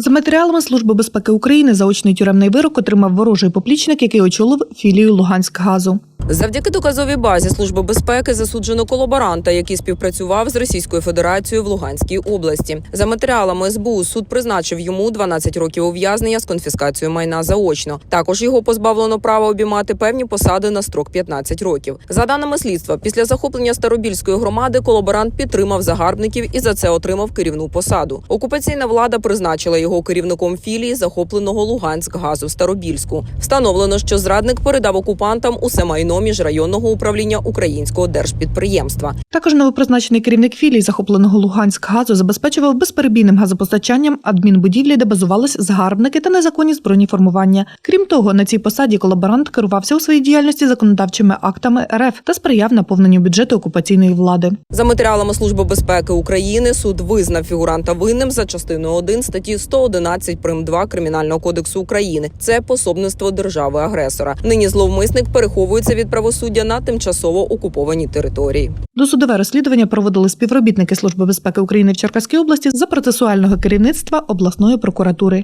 За матеріалами Служби безпеки України заочний тюремний вирок отримав ворожий поплічник, який очолив філію Луганськгазу. Завдяки доказовій базі Служби безпеки засуджено колаборанта, який співпрацював з Російською Федерацією в Луганській області. За матеріалами СБУ суд призначив йому 12 років ув'язнення з конфіскацією майна заочно. Також його позбавлено права обіймати певні посади на строк 15 років. За даними слідства, після захоплення Старобільської громади колаборант підтримав загарбників і за це отримав керівну посаду. Окупаційна влада призначила його керівником філії захопленого Луганськгазу в Старобільську. Встановлено, що зрадник передав окупантам усе майно міжрайонного управління українського держпідприємства. Також новопризначений керівник філії захопленого Луганськгазу забезпечував безперебійним газопостачанням адмінбудівлі, де базувались загарбники та незаконні збройні формування. Крім того, на цій посаді колаборант керувався у своїй діяльності законодавчими актами РФ та сприяв наповненню бюджету окупаційної влади. За матеріалами Служби безпеки України суд визнав фігуранта винним за частиною 1 статті 111 прим. 2 Кримінального кодексу України. Це пособництво держави агресора. Нині зловмисник переховується від правосуддя на тимчасово окупованій території. Досудове розслідування проводили співробітники Служби безпеки України в Черкаській області за процесуального керівництва обласної прокуратури.